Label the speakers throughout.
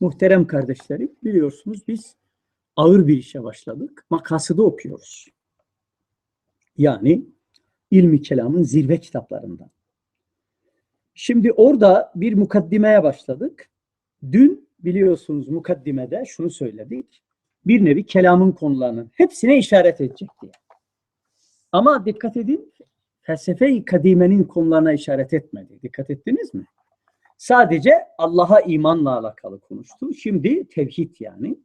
Speaker 1: Muhterem kardeşlerim, biliyorsunuz biz ağır bir işe başladık. Makasıda okuyoruz. Yani ilmi kelamın zirve kitaplarından. Şimdi orada bir mukaddimeye başladık. Dün biliyorsunuz mukaddimede şunu söyledik. Bir nevi kelamın konularının hepsine işaret edecek diye. Ama dikkat edin felsefe-i kadimenin konularına işaret etmedi. Dikkat ettiniz mi? Sadece Allah'a imanla alakalı konuştu. Şimdi tevhid yani.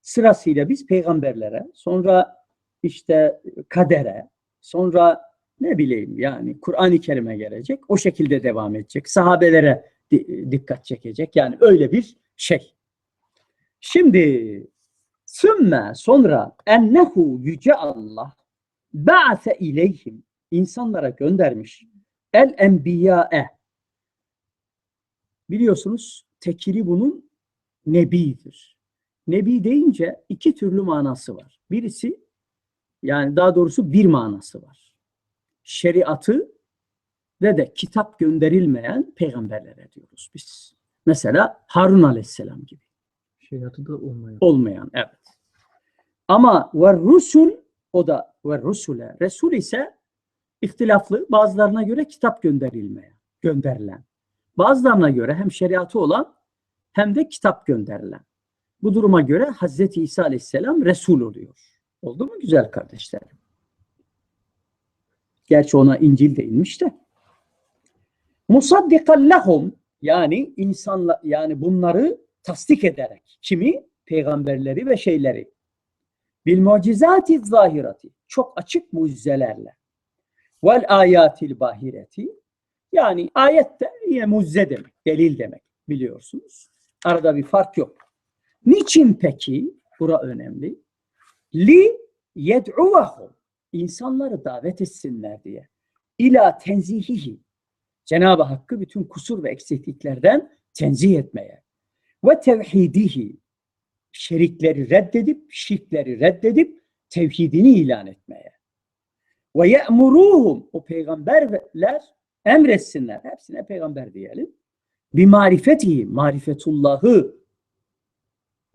Speaker 1: Sırasıyla biz peygamberlere, sonra işte kadere, sonra ne bileyim yani Kur'an-ı Kerim'e gelecek. O şekilde devam edecek. Sahabelere di- dikkat çekecek. Yani öyle bir şey. Şimdi sümme sonra ennehu yüce Allah ba'se ileyhim insanlara göndermiş el enbiya'e biliyorsunuz tekili bunun nebidir. Nebi deyince iki türlü manası var. Birisi yani daha doğrusu bir manası var. Şeriatı ve de kitap gönderilmeyen peygamberlere diyoruz biz. Mesela Harun aleyhisselam gibi.
Speaker 2: Şeriatı da olmayan.
Speaker 1: Olmayan evet. Ama ve rusul o da ve rusule. Resul ise ihtilaflı. Bazılarına göre kitap gönderilmeye, gönderilen. Bazılarına göre hem şeriatı olan hem de kitap gönderilen. Bu duruma göre Hazreti İsa Aleyhisselam Resul oluyor. Oldu mu güzel kardeşlerim? Gerçi ona İncil de inmiş de. Musaddikan lehum yani insanla yani bunları tasdik ederek kimi peygamberleri ve şeyleri bil mucizati zahirati çok açık mucizelerle vel ayatil bahireti yani ayette yine mucize demek, delil demek biliyorsunuz. Arada bir fark yok. Niçin peki? Bura önemli. Li yed'uvahum insanları davet etsinler diye. İla tenzihihi Cenab-ı Hakk'ı bütün kusur ve eksikliklerden tenzih etmeye. Ve tevhidihi şerikleri reddedip, şirkleri reddedip tevhidini ilan etmeye. Ve ye'muruhum o peygamberler emretsinler. Hepsine peygamber diyelim. Bir marifetihi, marifetullahı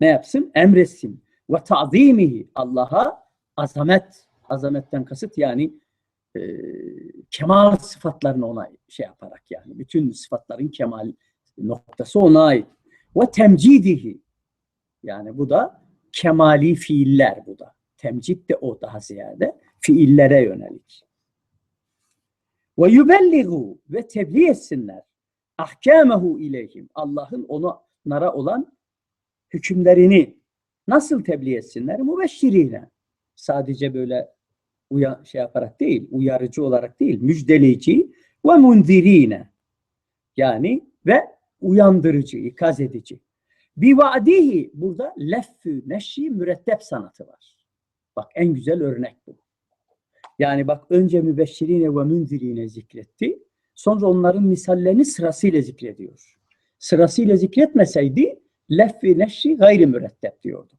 Speaker 1: ne yapsın? Emretsin. Ve ta'zimihi Allah'a azamet, azametten kasıt yani e, kemal sıfatlarını ona şey yaparak yani bütün sıfatların kemal noktası ona ait. Ve temcidihi yani bu da kemali fiiller bu da. Temcid de o daha ziyade fiillere yönelik. Ve yubelligu ve tebliğ etsinler ahkamehu ileyhim. Allah'ın onlara olan hükümlerini nasıl tebliğ etsinler? Mübeşşirine. Sadece böyle uya, şey yaparak değil, uyarıcı olarak değil, müjdeleyici ve munzirine. Yani ve uyandırıcı, ikaz edici. Bir vaadihi burada leffü neşri mürettep sanatı var. Bak en güzel örnek bu. Yani bak önce mübeşşirine ve münzirine zikretti. Sonra onların misallerini sırasıyla zikrediyor. Sırasıyla zikretmeseydi leffü neşri gayri mürettep diyorduk.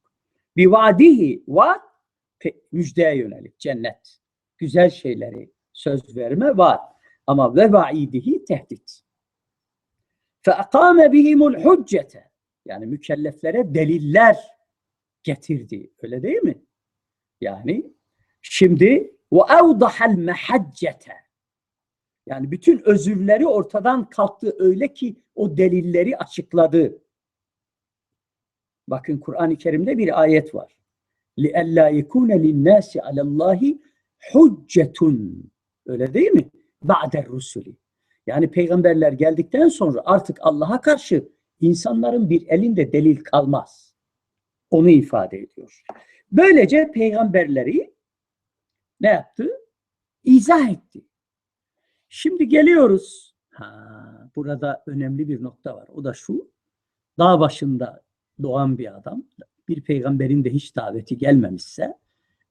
Speaker 1: Bir vaadihi vaat müjdeye yönelik cennet. Güzel şeyleri söz verme var. Ama ve vaidihi tehdit. Fe akame bihimul hüccete yani mükelleflere deliller getirdi. Öyle değil mi? Yani şimdi ve evdahal mehaccete yani bütün özürleri ortadan kalktı öyle ki o delilleri açıkladı. Bakın Kur'an-ı Kerim'de bir ayet var. لِأَلَّا يَكُونَ لِلنَّاسِ عَلَى اللّٰهِ حُجَّةٌ Öyle değil mi? بَعْدَ الرُّسُلِ Yani peygamberler geldikten sonra artık Allah'a karşı insanların bir elinde delil kalmaz. Onu ifade ediyor. Böylece peygamberleri ne yaptı? İzah etti. Şimdi geliyoruz. Ha, burada önemli bir nokta var. O da şu. Dağ başında doğan bir adam, bir peygamberin de hiç daveti gelmemişse,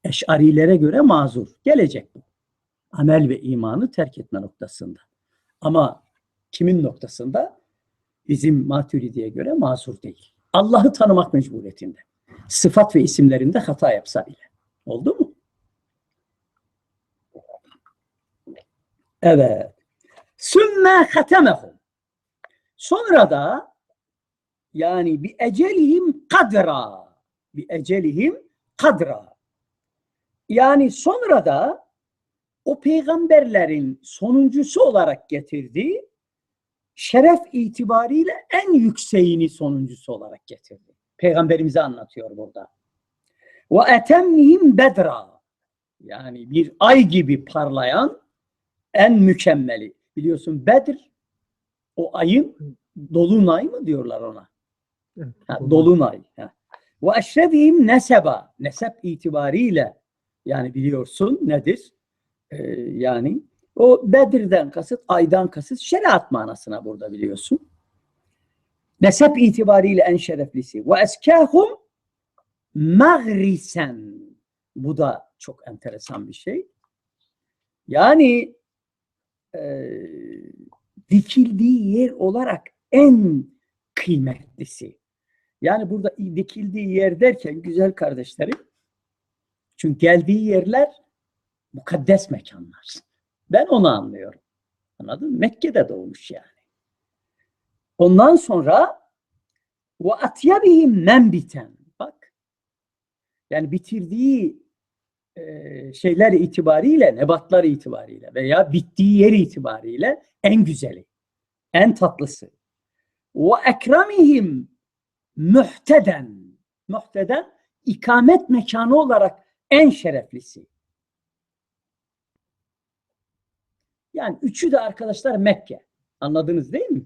Speaker 1: eşarilere göre mazur. Gelecek bu. Amel ve imanı terk etme noktasında. Ama kimin noktasında? Bizim maturidiye göre mazur değil. Allah'ı tanımak mecburiyetinde. Sıfat ve isimlerinde hata yapsa bile. Oldu mu? Evet. Sümme hatemehum. Sonra da yani bi ecelihim kadra bi ecelihim kadra yani sonra da o peygamberlerin sonuncusu olarak getirdiği şeref itibariyle en yükseğini sonuncusu olarak getirdi. Peygamberimize anlatıyor burada. Ve etemmihim bedra yani bir ay gibi parlayan en mükemmeli. Biliyorsun Bedir o ayın dolunay mı diyorlar ona? Ha, dolunay. Ha. Ve eşrefihim neseba. Nesep itibariyle yani biliyorsun nedir? Ee, yani o Bedir'den kasıt, aydan kasıt şeriat manasına burada biliyorsun. Nesep itibariyle en şereflisi. Ve eskâhum magrisen. Bu da çok enteresan bir şey. Yani dikildiği yer olarak en kıymetlisi. Yani burada dikildiği yer derken güzel kardeşlerim çünkü geldiği yerler mukaddes mekanlar. Ben onu anlıyorum. Anladın mı? Mekke'de doğmuş yani. Ondan sonra ve atyabihim menbiten. Bak. Yani bitirdiği şeyler itibariyle, nebatlar itibariyle veya bittiği yer itibariyle en güzeli, en tatlısı. Ve ekramihim mühteden. Mühteden ikamet mekanı olarak en şereflisi. Yani üçü de arkadaşlar Mekke. Anladınız değil mi?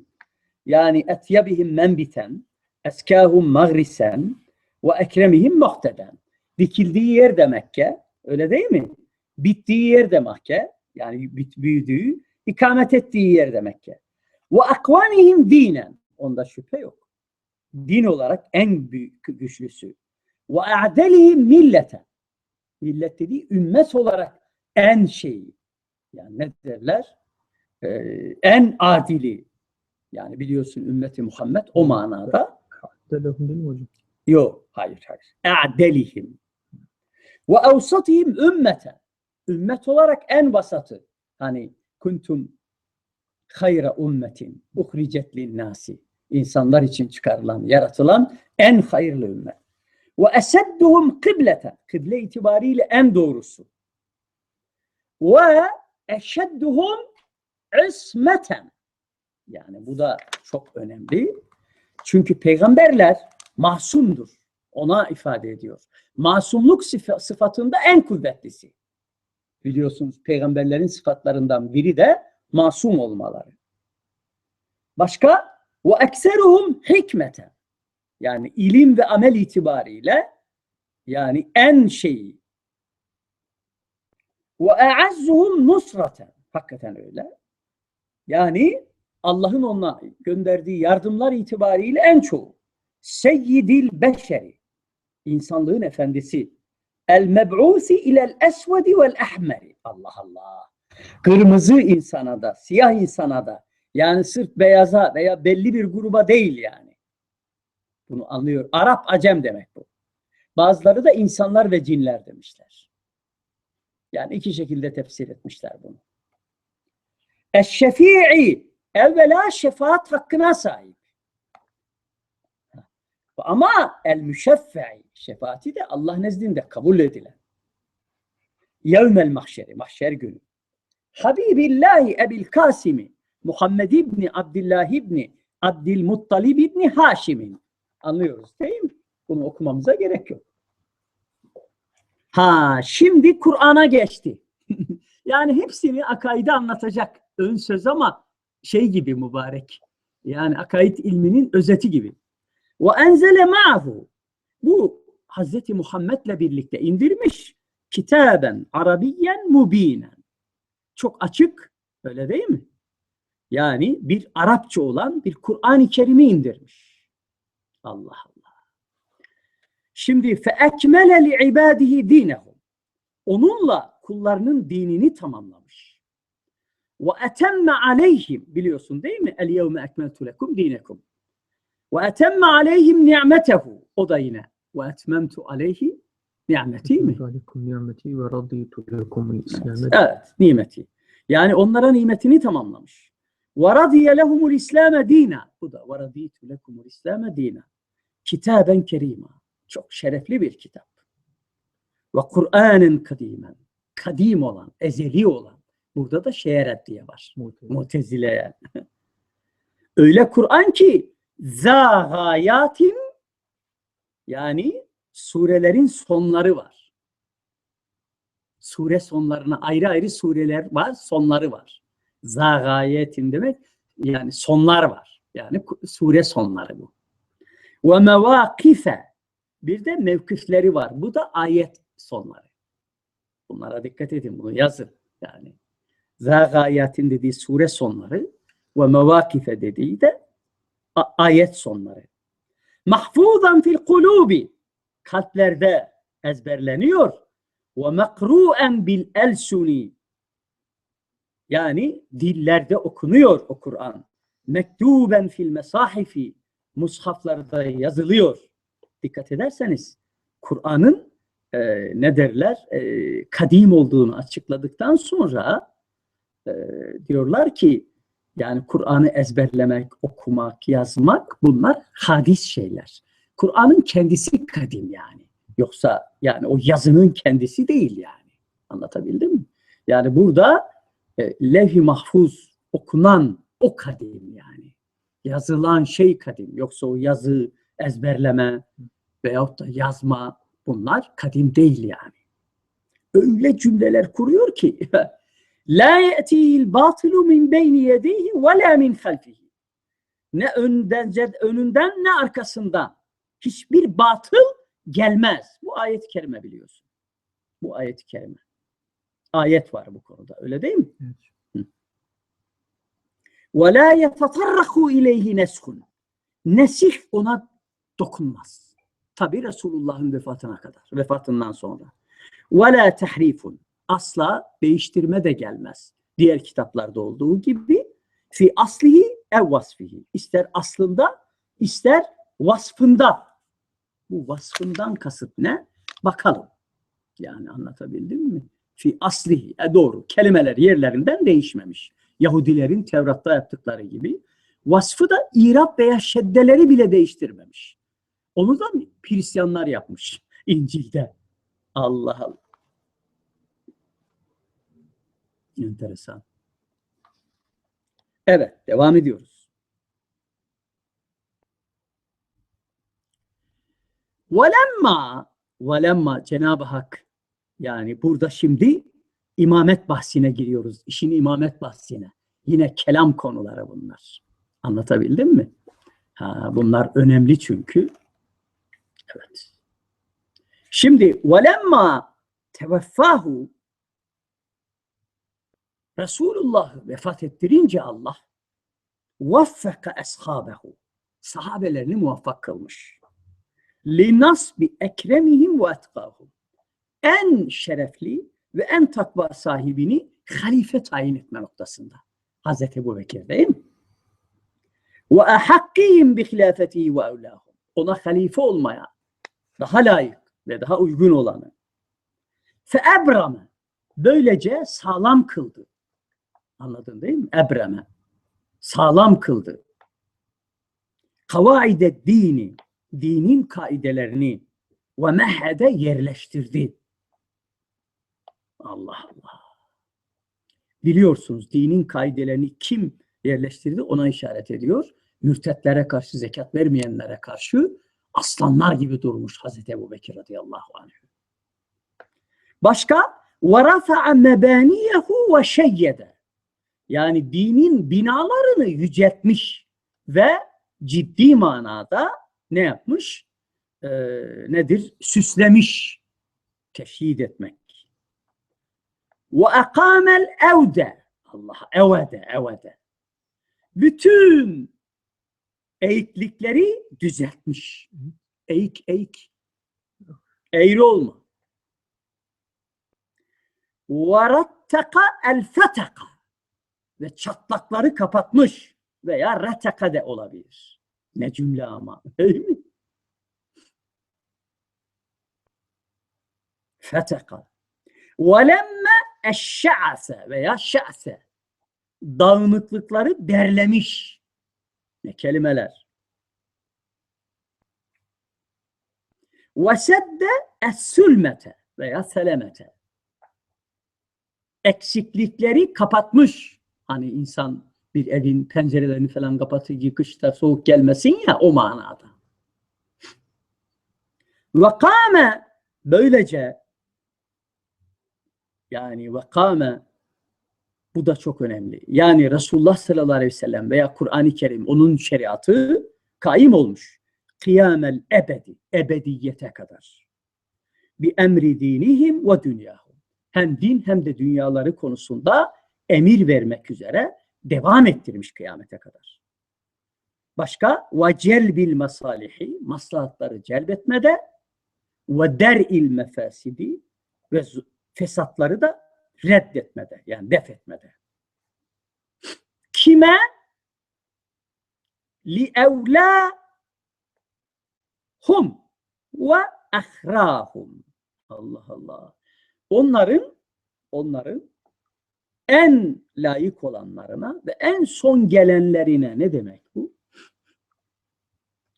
Speaker 1: Yani etyabihim menbiten, eskahum magrisen ve ekremihim muhteden. Dikildiği yer de Mekke. Öyle değil mi? Bittiği yer de Mekke. Yani bit, büyüdüğü, ikamet ettiği yer de Mekke. Ve akvanihim dinen. Onda şüphe yok. Din olarak en büyük güçlüsü. Ve a'delihim milleten. Millet dediği ümmet olarak en şeyi. Yani ne derler? Ee, en adili. Yani biliyorsun ümmeti Muhammed o manada. Yok, hayır, hayır. A'delihim. Ve evsatihim ümmeten. Ümmet olarak en vasatı. Hani kuntum hayra ümmetin uhricet linnâsi. İnsanlar için çıkarılan, yaratılan en hayırlı ümmet. Ve esedduhum kıbleten. Kıble itibariyle en doğrusu. Ve eşedduhum ismeten. Yani bu da çok önemli. Çünkü peygamberler masumdur. Ona ifade ediyor. Masumluk sıfa- sıfatında en kuvvetlisi. Biliyorsunuz peygamberlerin sıfatlarından biri de masum olmaları. Başka ve ekseruhum hikmeten. Yani ilim ve amel itibariyle yani en şeyi ve e'azzuhum nusraten. Hakikaten öyle. Yani Allah'ın ona gönderdiği yardımlar itibariyle en çoğu. Seyyidil beşeri. İnsanlığın efendisi. El meb'usi ilel esvedi vel ahmeri. Allah Allah. Kırmızı insana da, siyah insana da. Yani sırf beyaza veya belli bir gruba değil yani. Bunu anlıyor. Arap acem demek bu. Bazıları da insanlar ve cinler demişler. Yani iki şekilde tefsir etmişler bunu. Eşşefi'i evvela şefaat hakkına sahip. Ama el müşeffe'i şefaati de Allah nezdinde kabul edilen. Yevmel mahşeri, mahşer günü. Habibillahi Ebil Kasimi Muhammed İbni Abdullah İbni Abdülmuttalib İbni Haşim'in. Anlıyoruz değil mi? Bunu okumamıza gerek yok. Ha şimdi Kur'an'a geçti. yani hepsini akaide anlatacak ön söz ama şey gibi mübarek. Yani akaid ilminin özeti gibi. Ve enzele ma'hu. Bu Hazreti Muhammed'le birlikte indirmiş kitaben Arabiyen mubinen. Çok açık öyle değil mi? Yani bir Arapça olan bir Kur'an-ı Kerim'i indirmiş. Allah Allah. Şimdi fe ekmele li ibadihi dinehum. Onunla kullarının dinini tamamlamış. Ve etemme aleyhim biliyorsun değil mi? El yevme ekmeltu lekum dinekum. Ve etemme aleyhim ni'metehu. O da yine. Ve etmemtu aleyhi nimeti mi?
Speaker 2: Nimeti ve raditu lekumul İslam'e.
Speaker 1: Evet, nimeti. Yani onlara nimetini tamamlamış. Ve radiye lehumul İslam'e dina. Bu da ve raditu lekumul İslam'e dina. Kitaben kerima. Çok şerefli bir kitap. Ve Kur'an'ın kadimen. Kadim olan, ezeli olan. Burada da şeye reddiye var.
Speaker 2: Mu'tezile.
Speaker 1: Mutezile'ye. Öyle Kur'an ki za gayatin yani surelerin sonları var. Sure sonlarına ayrı ayrı sureler var, sonları var. Za gayetin demek yani sonlar var. Yani sure sonları bu. Ve mevakife bir de mevkifleri var. Bu da ayet sonları. Bunlara dikkat edin, bunu yazın. Yani Zagayatin dediği sure sonları ve mevakife dediği de ayet sonları. Mahfuzan fil kulubi kalplerde ezberleniyor ve mekru'en bil elsuni yani dillerde okunuyor o Kur'an. Mektuben fil mesahifi mushaflarda yazılıyor. Dikkat ederseniz Kur'an'ın e, ne derler e, kadim olduğunu açıkladıktan sonra e, diyorlar ki yani Kur'an'ı ezberlemek, okumak, yazmak bunlar hadis şeyler. Kur'an'ın kendisi kadim yani. Yoksa yani o yazının kendisi değil yani. Anlatabildim mi? Yani burada e, levh-i mahfuz okunan o kadim yani. Yazılan şey kadim. Yoksa o yazı ezberleme veyahut da yazma bunlar kadim değil yani. Öyle cümleler kuruyor ki La ye'tihil batilu min beyni yedeyhi ve la min halfihi. Ne önden, önünden ne arkasından. Hiçbir batıl gelmez. Bu ayet-i kerime biliyorsun. Bu ayet-i kerime. Ayet var bu konuda. Öyle değil mi?
Speaker 2: Evet.
Speaker 1: Ve la yetetarraku ileyhi neshun. Nesih ona dokunmaz. Tabi Resulullah'ın vefatına kadar. Vefatından sonra. Ve la tahrifun asla değiştirme de gelmez. Diğer kitaplarda olduğu gibi fi aslihi ev vasfihi. İster aslında ister vasfında. Bu vasfından kasıt ne? Bakalım. Yani anlatabildim mi? Fi aslihi. E doğru. Kelimeler yerlerinden değişmemiş. Yahudilerin Tevrat'ta yaptıkları gibi. Vasfı da İrab veya şeddeleri bile değiştirmemiş. Onu da Hristiyanlar yapmış İncil'de. Allah Allah. Enteresan. Evet, devam ediyoruz. Velemma, velemma Cenab-ı Hak yani burada şimdi imamet bahsine giriyoruz. İşin imamet bahsine. Yine kelam konuları bunlar. Anlatabildim mi? Ha, bunlar önemli çünkü. Evet. Şimdi velemma teveffahu Resulullah vefat ettirince Allah vaffaka ashabehu sahabelerini muvaffak kılmış. Linasbi ekremihim ve etkahum en şerefli ve en takva sahibini halife tayin etme noktasında. Hazreti Ebu Bekir değil mi? Ve ahakkihim bi hilafetihi ve evlahum. Ona halife olmaya daha layık ve daha uygun olanı. Fe ebrame. Böylece sağlam kıldı. Anladın değil mi? Ebreme. Sağlam kıldı. Kavaide dini, dinin kaidelerini ve mehhede yerleştirdi. Allah Allah. Biliyorsunuz dinin kaidelerini kim yerleştirdi ona işaret ediyor. Mürtetlere karşı, zekat vermeyenlere karşı aslanlar gibi durmuş Hazreti Ebu Bekir radıyallahu anh. Başka وَرَفَعَ مَبَانِيَهُ وَشَيَّدَ yani dinin binalarını yüceltmiş ve ciddi manada ne yapmış? E, nedir? Süslemiş. Teşhid etmek. Ve ekamel evde. Allah evede, evede. Bütün eğiklikleri düzeltmiş. Eğik, eğik. Eğri olma. Varattaka el fetaka ve çatlakları kapatmış veya reteka de olabilir. Ne cümle ama değil mi? Feteka. Velemme eşşe'ase veya şe'se dağınıklıkları derlemiş. Ne kelimeler. Vesedde es-sülmete veya selemete eksiklikleri kapatmış Hani insan bir evin pencerelerini falan kapatır ki kışta soğuk gelmesin ya o manada. Ve kâme böylece yani ve kâme bu da çok önemli. Yani Resulullah sallallahu aleyhi ve sellem veya Kur'an-ı Kerim onun şeriatı kaim olmuş. Kıyamel ebedi, ebediyete kadar. Bi emri dinihim ve dünyahum. Hem din hem de dünyaları konusunda emir vermek üzere devam ettirmiş kıyamete kadar. Başka ve celbil masalihi maslahatları celbetmede ve der'il mefasidi ve fesatları da reddetmede yani def etmede. Kime? Li evla hum ve ahrahum. Allah Allah. Onların onların en layık olanlarına ve en son gelenlerine ne demek bu?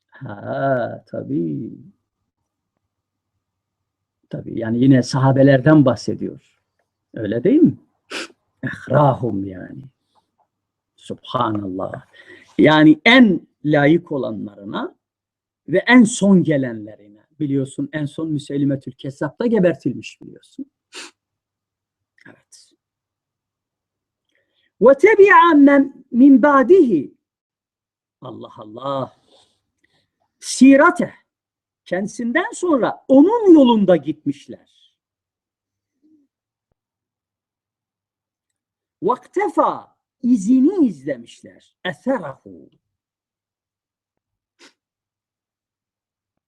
Speaker 1: Ha tabii. Tabii yani yine sahabelerden bahsediyor. Öyle değil mi? Ehrahum yani. Subhanallah. Yani en layık olanlarına ve en son gelenlerine. Biliyorsun en son Müseylimetül Kezzap da gebertilmiş biliyorsun. Evet. Ve tebi'a min ba'dihi Allah Allah. Sirate kendisinden sonra onun yolunda gitmişler. Vaktefa izini izlemişler. Eserahu.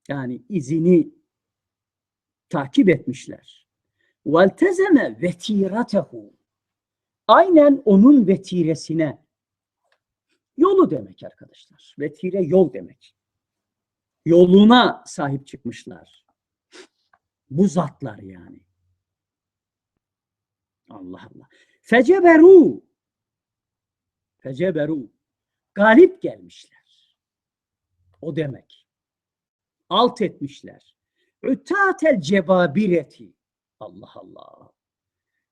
Speaker 1: Yani izini takip etmişler. Veltezeme vetiratehu. Aynen onun vetiresine. Yolu demek arkadaşlar. Vetire yol demek. Yoluna sahip çıkmışlar. Bu zatlar yani. Allah Allah. Feceberu. Feceberu. Galip gelmişler. O demek. Alt etmişler. Ütatel cebabireti. Allah Allah.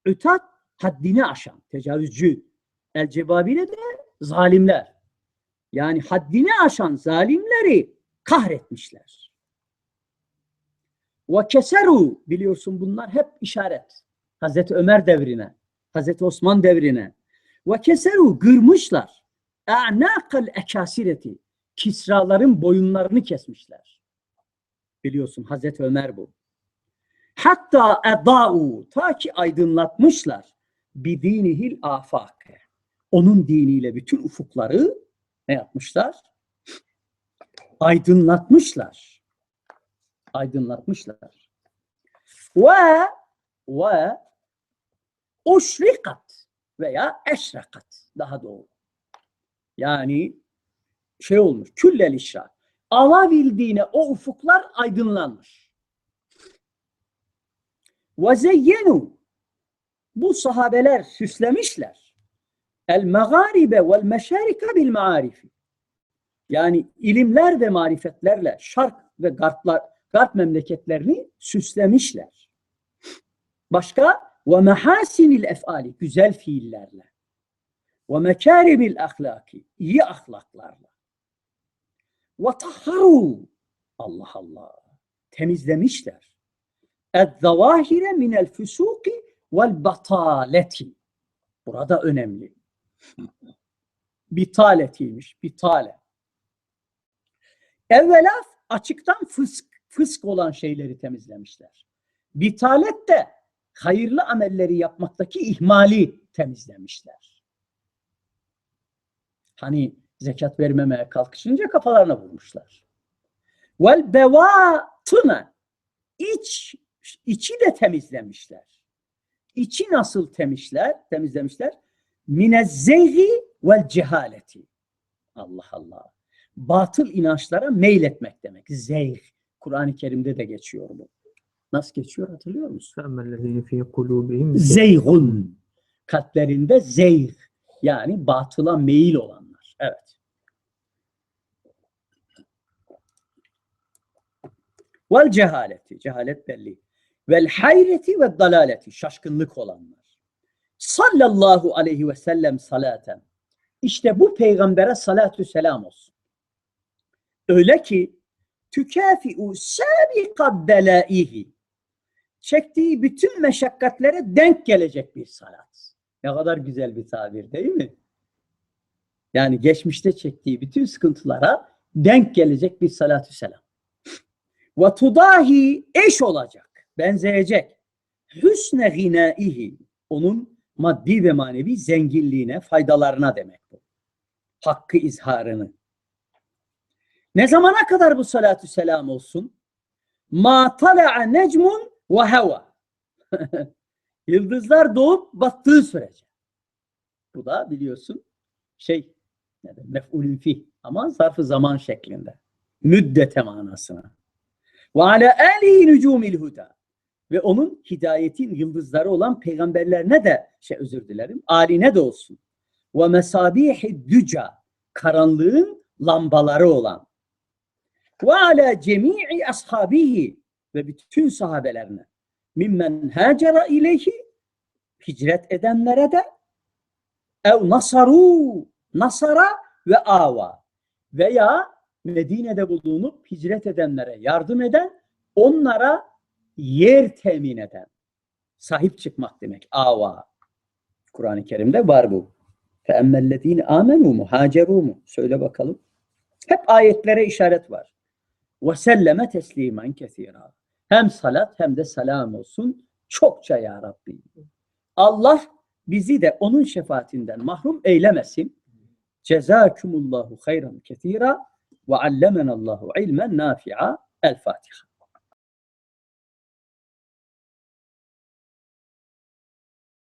Speaker 1: Ütat haddini aşan, tecavüzcü. El cebabire de zalimler. Yani haddini aşan zalimleri kahretmişler. Ve keseru biliyorsun bunlar hep işaret. Hazreti Ömer devrine, Hazreti Osman devrine. Ve keseru gırmışlar. A'naqal ekasireti. Kisraların boyunlarını kesmişler. Biliyorsun Hazreti Ömer bu. Hatta eda'u ta ki aydınlatmışlar bidinihil afak. Onun diniyle bütün ufukları ne yapmışlar? Aydınlatmışlar. Aydınlatmışlar. Ve ve uşrikat veya eşrakat daha doğru. Yani şey olmuş, küllel işrak. Alabildiğine o ufuklar aydınlanmış. Ve zeyyenu bu sahabeler süslemişler. El megaribe vel meşerika bil maarifi. Yani ilimler ve marifetlerle şark ve garplar, garp memleketlerini süslemişler. Başka ve mehasinil efali güzel fiillerle ve mekaribil ahlaki iyi ahlaklarla ve tahharu Allah Allah temizlemişler. Ed zavahire minel fusuki vel bataleti. Burada önemli. Bitaletiymiş. Bitale. Evvela açıktan fısk, fısk olan şeyleri temizlemişler. Bitalet de hayırlı amelleri yapmaktaki ihmali temizlemişler. Hani zekat vermemeye kalkışınca kafalarına vurmuşlar. Vel bevatına iç içi de temizlemişler. İçi nasıl temizler, temizlemişler? Mine zeyhi vel cehaleti. Allah Allah. Batıl inançlara meyletmek demek. Zeyh. Kur'an-ı Kerim'de de geçiyor bu. Nasıl geçiyor hatırlıyor musun? Zeyhun. Kalplerinde zeyh. Yani batıla meyil olanlar. Evet. Vel cehaleti. Cehalet belli. Vel hayreti ve dalaleti. Şaşkınlık olanlar. Sallallahu aleyhi ve sellem salaten. İşte bu peygambere salatü selam olsun. Öyle ki tükafi'u sabiqad belaihi. Çektiği bütün meşakkatlere denk gelecek bir salat. Ne kadar güzel bir tabir değil mi? Yani geçmişte çektiği bütün sıkıntılara denk gelecek bir salatü selam. Ve tudahi eş olacak, benzeyecek. Hüsne ginaihi, onun maddi ve manevi zenginliğine, faydalarına demek bu. Hakkı izharını. Ne zamana kadar bu salatü selam olsun? Ma tala'a necmun ve heva. Yıldızlar doğup battığı sürece. Bu da biliyorsun şey mef'ulün fih ama zarfı zaman şeklinde. Müddete manasına. Ve ala alihi nucumil huda. Ve onun hidayetin yıldızları olan peygamberlerine de şey özür dilerim. Aline de olsun. Ve mesabihi düca. Karanlığın lambaları olan. Ve ala cemi'i ashabihi ve bütün sahabelerine mimmen hacera ileyhi hicret edenlere de ev nasaru nasara ve ava veya Medine'de bulunup hicret edenlere yardım eden onlara yer temin eden sahip çıkmak demek ava Kur'an-ı Kerim'de var bu feemmellezine amenu mu haceru mu söyle bakalım hep ayetlere işaret var selleme teslimen kesira hem salat hem de selam olsun çokça ya Rabbi. Allah bizi de onun şefaatinden mahrum eylemesin. Cezakumullahu hayran kesira ve allemenallahu ilmen nafi'a. El Fatiha.